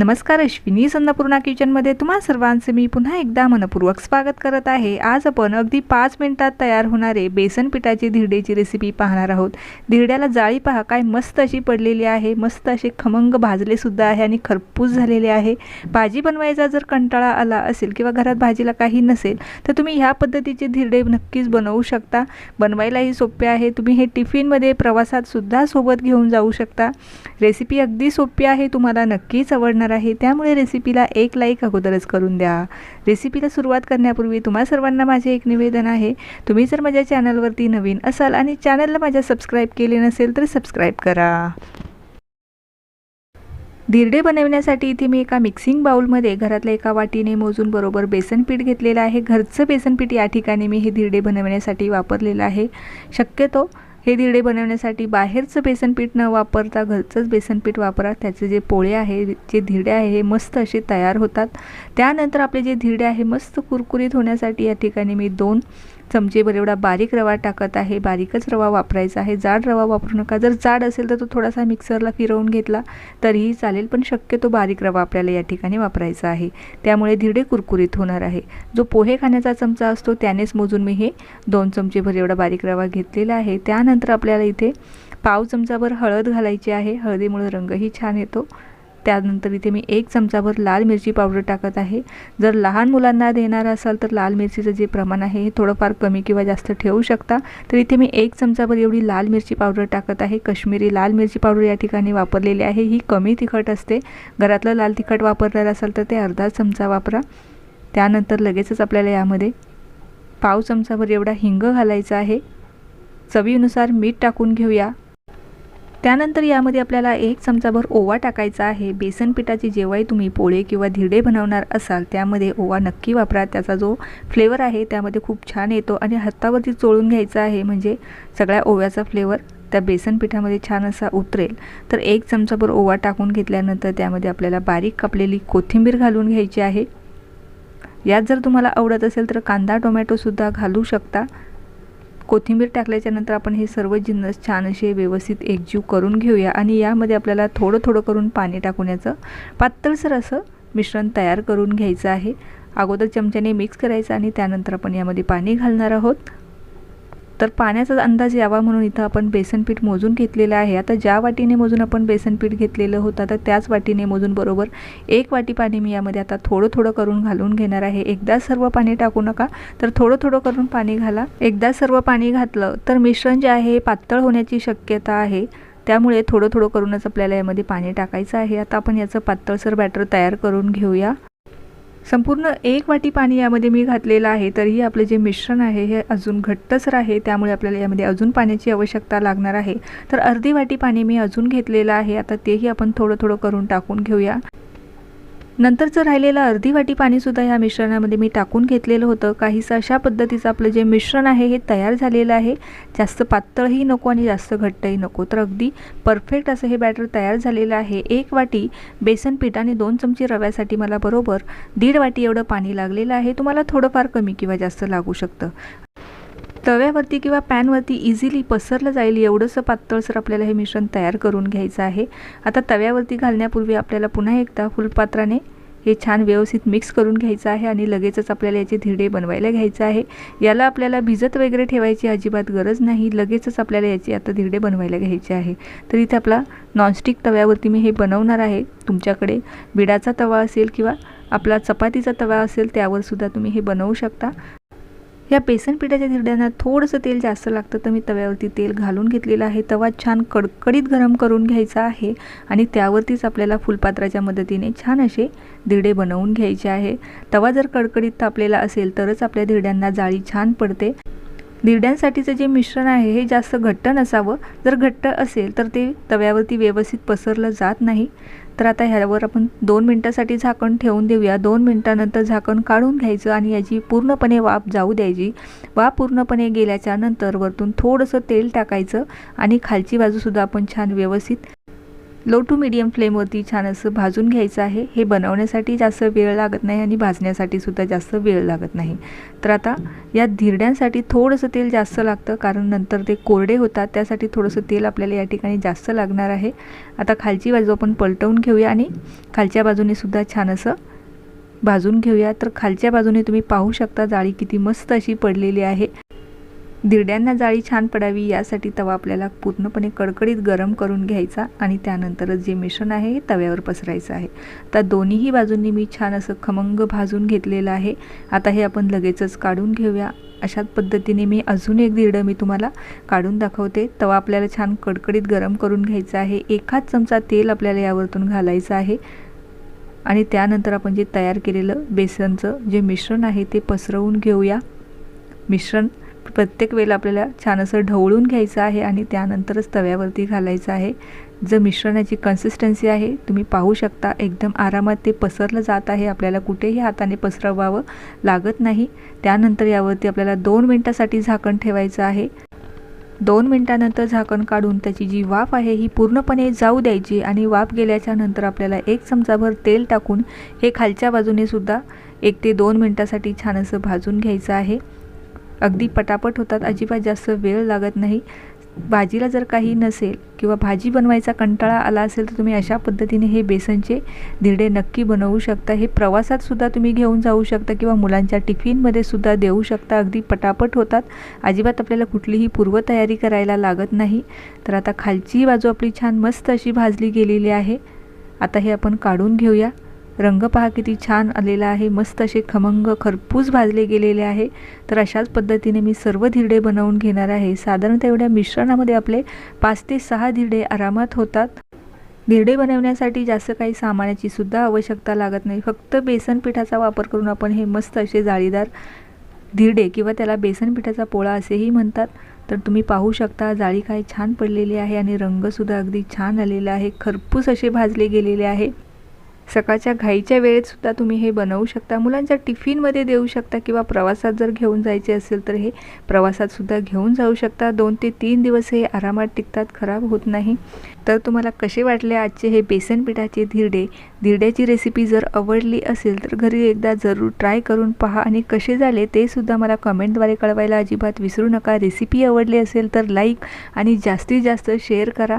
नमस्कार अश्विनी संदपूर्णा किचनमध्ये तुम्हा सर्वांचे मी पुन्हा एकदा मनपूर्वक स्वागत करत आहे. आज आपण अगदी पाच मिनिटात तयार होणारे बेसन पिठाची धिरडेची रेसिपी पाहणार आहोत. धिरड्याला जाळी पहा काय मस्त अशी पडलेली आहे. मस्त असे खमंग भाजले सुद्धा आहे आणि खरपूस झालेले आहे. भाजी बनवायचा जर कंटाळा आला असेल किंवा घरात भाजीला काही नसेल तर तुम्ही ह्या पद्धतीचे धिरडे नक्कीच बनवू शकता. बनवायलाही सोपे आहे. तुम्ही हे टिफिनमध्ये प्रवासातसुद्धा सोबत घेऊन जाऊ शकता. रेसिपी अगदी सोपी आहे तुम्हाला नक्कीच आवडणार आहे. त्यामुळे रेसिपीला एक लाईक अगोदरच करून द्या. रेसिपीला सुरुवात करण्यापूर्वी तुम्हा सर्वांना माझे एक निवेदन आहे. तुम्ही जर माझ्या चॅनलवरती नवीन असाल आणि चॅनलला माझ्या सबस्क्राईब केले नसेल तर सबस्क्राईब करा. धिरडे बनवण्यासाठी इथे मी एका मिक्सिंग बाउलमध्ये घरातल्या एका वाटीने मोजून बरोबर बेसन पीठ घेतलेलं आहे. घरचं बेसन पीठ या ठिकाणी मी हे धिरडे बनवण्यासाठी वापरलेलं आहे. शक्यतो हे धिरडे बनवण्यासाठी बाहेरचं बेसनपीठ न वापरता घरचंच बेसनपीठ वापरा. त्याचे जे पोळे आहे जे धिरडे आहे हे मस्त असे तयार होतात. त्यानंतर आपले जे धिरडे आहे मस्त कुरकुरीत होण्यासाठी या ठिकाणी मी दोन चमचेभर एवढा बारीक रवा टाकत आहे. बारीकच रवा वापरायचा आहे. जाड रवा वापरू नका. जर जाड असेल तर तो थोडासा मिक्सरला फिरवून घेतला तरीही चालेल पण शक्यतो बारीक रवा आपल्याला या ठिकाणी वापरायचा आहे. त्यामुळे धिरडे कुरकुरीत होणार आहे. जो पोहे खाण्याचा चमचा असतो त्यानेच मोजून मी हे दोन चमचेभर एवढा बारीक रवा घेतलेला आहे. त्यानंतर आपल्याला इथे पाव चमचाभर हळद घालायची आहे. हळदीमुळे रंगही छान येतो. त्यानंतर इथे मी एक चमचाभर लाल मिरची पावडर टाकत आहे. जर लहान मुलांना देणार असाल तर लाल मिरचीचं जे प्रमाण आहे हे थोडंफार कमी किंवा जास्त ठेवू शकता. तर इथे मी एक चमचाभर एवढी लाल मिरची पावडर टाकत आहे. कश्मीरी लाल मिरची पावडर या ठिकाणी वापरलेली आहे. ही कमी तिखट असते. घरातलं लाल तिखट वापरणार असाल तर ते अर्धा चमचा वापरा. त्यानंतर लगेचच आपल्याला यामध्ये पाव चमचाभर एवढा हिंग घालायचा आहे. चवीनुसार मीठ टाकून घेऊया. त्यानंतर यामध्ये आपल्याला एक चमचाभर ओवा टाकायचा आहे. बेसन पिठाची जेव्हाही तुम्ही पोळे किंवा धिरडे बनवणार असाल त्यामध्ये ओवा नक्की वापरा. त्याचा जो फ्लेवर आहे त्यामध्ये खूप छान येतो आणि हातावरती चोळून घ्यायचा आहे म्हणजे सगळ्या ओव्याचा फ्लेवर त्या बेसन पिठामध्ये छान असा उतरेल. तर एक चमचाभर ओवा टाकून घेतल्यानंतर त्यामध्ये आपल्याला बारीक कापलेली कोथिंबीर घालून घ्यायची आहे. यात जर तुम्हाला आवडत असेल तर कांदा टोमॅटोसुद्धा घालू शकता. कोथिंबीर टाकल्याच्यानंतर आपण हे सर्व जिन्नस छान असे व्यवस्थित एकजीव करून घेऊया आणि यामध्ये आपल्याला थोडं थोडं करून पाणी टाकून याचं पातळसर असं मिश्रण तयार करून घ्यायचं आहे. अगोदर चमच्याने मिक्स करायचं आणि त्यानंतर आपण यामध्ये पाणी घालणार आहोत. तर पाण्याचा अंदाज यावा म्हणून इथं आपण बेसन पीठ मोजून घेतलेलं आहे. आता ज्या वाटीने मोजून आपण बेसन पीठ घेतलेलं होतं तर त्याच वाटीने मोजून बरोबर एक वाटी पाणी मी यामध्ये आता थोडं थोडं करून घालून घेणार आहे. एकदा सर्व पाणी टाकू नका तर थोडं थोडं करून पाणी घाला. एकदा सर्व पाणी घातलं तर मिश्रण जे आहे पातळ होण्याची शक्यता आहे. त्यामुळे थोडं थोडं करूनच आपल्याला यामध्ये पाणी टाकायचं आहे. आता आपण याचं पातळसर बॅटर तयार करून घेऊया. संपूर्ण एक वाटी पाणी यामध्ये मी घातलेलं आहे तरीही आपलं जे मिश्रण आहे हे अजून घट्टसर आहे त्यामुळे आपल्याला यामध्ये अजून पाण्याची आवश्यकता लागणार आहे. तर अर्धी वाटी पाणी मी अजून घेतलेलं आहे आता तेही आपण थोडं थोडं करून टाकून घेऊया. नंतरचं राहिलेलं अर्धी वाटी पाणीसुद्धा ह्या मिश्रणामध्ये मी टाकून घेतलेलं होतं. काहीसं अशा पद्धतीचं आपलं जे मिश्रण आहे हे तयार झालेलं आहे. जास्त पातळही नको आणि जास्त घट्टही नको. तर अगदी परफेक्ट असं हे बॅटर तयार झालेलं आहे. एक वाटी बेसन पीठ आणि दोन चमचे रव्यासाठी मला बरोबर दीड वाटी एवढं पाणी लागलेलं आहे. तुम्हाला थोडंफार कमी किंवा जास्त लागू शकतं. तव्यावरती किंवा पॅनवरती इझिली पसरलं जाईल एवढंसं पातळसर आपल्याला हे मिश्रण तयार करून घ्यायचं आहे. आता तव्यावरती घालण्यापूर्वी आपल्याला पुन्हा एकदा फुलपात्राने हे छान व्यवस्थित मिक्स करून घ्यायचं आहे आणि लगेचच आपल्याला याचे धिरडे बनवायला घ्यायचं आहे. याला आपल्याला भिजत वगैरे ठेवायची अजिबात गरज नाही. लगेचच आपल्याला याचे आता धिरडे बनवायला घ्यायचे आहे. तर इथे आपला नॉनस्टिक तव्यावरती मी हे बनवणार आहे. तुमच्याकडे बिडाचा तवा असेल किंवा आपला चपातीचा तवा असेल त्यावरसुद्धा तुम्ही हे बनवू शकता. या बेसन पिठाच्या धिरड्यांना थोडंसं तेल जास्त लागतं तर मी तव्यावरती तेल घालून घेतलेलं आहे. तवा छान कडकडीत गरम करून घ्यायचा आहे आणि त्यावरतीच आपल्याला फुलपात्राच्या मदतीने छान असे धिरडे बनवून घ्यायचे आहे. तवा जर कडकडीत तापलेला असेल तरच आपल्या धिरड्यांना जाळी छान पडते. धिरड्यांसाठीचं जे मिश्रण आहे हे जास्त घट्ट नसावं. जर घट्ट असेल तर ते तव्यावरती व्यवस्थित पसरलं जात नाही. तर आता ह्यावर आपण दोन मिनटासाठी झाकण ठेवून देऊया. दोन मिनटानंतर झाकण काढून घ्यायचं आणि याची पूर्णपणे वाफ जाऊ द्यायची. वाफ पूर्णपणे गेल्याच्यानंतर वरतून थोडंसं तेल टाकायचं आणि खालची बाजूसुद्धा आपण छान व्यवस्थित लो टू मिडियम फ्लेमवरती छान असं भाजून घ्यायचं आहे. हे बनवण्यासाठी जास्त वेळ लागत नाही आणि भाजण्यासाठी सुद्धा जास्त वेळ लागत नाही. तर आता या धिरड्यांसाठी थोडंसं तेल जास्त लागतं कारण नंतर ते कोरडे होतात. त्यासाठी थोडंसं तेल आपल्याला या ठिकाणी जास्त लागणार आहे. आता खालची बाजू आपण पलटवून घेऊया आणि खालच्या बाजूने सुद्धा छान असं भाजून घेऊया. तर खालच्या बाजूने तुम्ही पाहू शकता जाळी किती मस्त अशी पडलेली आहे. दिरड्यांना जाळी छान पडावी यासाठी तवा आपल्याला पूर्णपणे कडकडीत गरम करून घ्यायचा आणि त्यानंतरच जे मिश्रण आहे हे तव्यावर पसरायचं आहे. तर दोन्हीही बाजूंनी मी छान असं खमंग भाजून घेतलेलं आहे. आता हे आपण लगेचच काढून घेऊया. अशाच पद्धतीने मी अजून एक दिरडं मी तुम्हाला काढून दाखवते. तवा आपल्याला छान कडकडीत गरम करून घ्यायचा आहे. एखाद चमचा तेल आपल्याला यावरतून घालायचं आहे. आणि त्यानंतर आपण जे तयार केलेलं बेसनचं जे मिश्रण आहे ते पसरवून घेऊया. मिश्रण प्रत्येक वेळेला आपल्याला छान असं ढवळून घ्यायचं आहे आणि त्यानंतरच तव्यावरती घालायचं आहे. जर मिश्रणाची कन्सिस्टन्सी आहे तुम्ही पाहू शकता एकदम आरामात ते पसरलं जात आहे. आपल्याला कुठेही हाताने पसरवावं लागत नाही. त्यानंतर यावरती आपल्याला दोन मिनटासाठी झाकण ठेवायचं आहे. दोन मिनटानंतर झाकण काढून त्याची जी वाफ आहे ही पूर्णपणे जाऊ द्यायची आणि वाफ गेल्याच्यानंतर आपल्याला एक चमचाभर तेल टाकून हे खालच्या बाजूने सुद्धा एक ते दोन मिनटासाठी छान असं भाजून घ्यायचं आहे. अगदी पटापट होतात. अजिबात जास्त वेळ लागत नाही. भाजीला जर काही नसेल किंवा भाजी बनवायचा कंटाळा आला असेल तर तुम्ही अशा पद्धतीने हे बेसनचे धिरडे नक्की बनवू शकता. हे प्रवासात सुद्धा तुम्ही घेऊन जाऊ शकता किंवा मुलांच्या टिफिनमध्ये सुद्धा देऊ शकता. अगदी पटापट होतात. अजिबात आपल्याला कुठलीही पूर्वतयारी करायला लागत नाही. तर आता खालची बाजू आपली छान मस्त अशी भाजली गेलेली आहे. आता हे आपण काढून घेऊया. रंग पहा किती छान आलेला आहे. मस्त असे खमंग खरपूस भाजले गेलेले आहे. तर अशाच पद्धतीने मी सर्व धिरडे बनवून घेणार आहे. साधारणतः एवढ्या मिश्रणामध्ये आपले पाच ते सहा धिरडे आरामात होतात. धिरडे बनवण्यासाठी जास्त काही सामानाची सुद्धा आवश्यकता लागत नाही. फक्त बेसन पिठाचा वापर करून आपण हे मस्त असे जाळीदार धिरडे किंवा त्याला बेसन पिठाचा पोळा असेही म्हणतात. तर तुम्ही पाहू शकता जाळी काय छान पडलेली आहे आणि रंगसुद्धा अगदी छान आलेला आहे. खरपूस असे भाजले गेलेले आहे. सकाळच्या घाईच्या वेळेत सुद्धा तुम्ही हे बनवू शकता. मुलांच्या टिफिनमध्ये देऊ शकता किंवा प्रवासात जर घेऊन जायचे असेल तर हे प्रवासात सुद्धा घेऊन जाऊ शकता. दोन ते तीन दिवस हे आरामात टिकतात खराब होत नाही. तर तुम्हाला कसे वाटले आजचे हे बेसन पिठाचे धिरडे? धिरड्याची रेसिपी जर आवडली असेल तर घरी एकदा जरूर ट्राय करून पहा आणि कसे झाले ते सुद्धा मला कमेंटद्वारे कळवायला अजिबात विसरू नका. रेसिपी आवडली असेल तर लाईक आणि जास्तीत जास्त शेअर करा.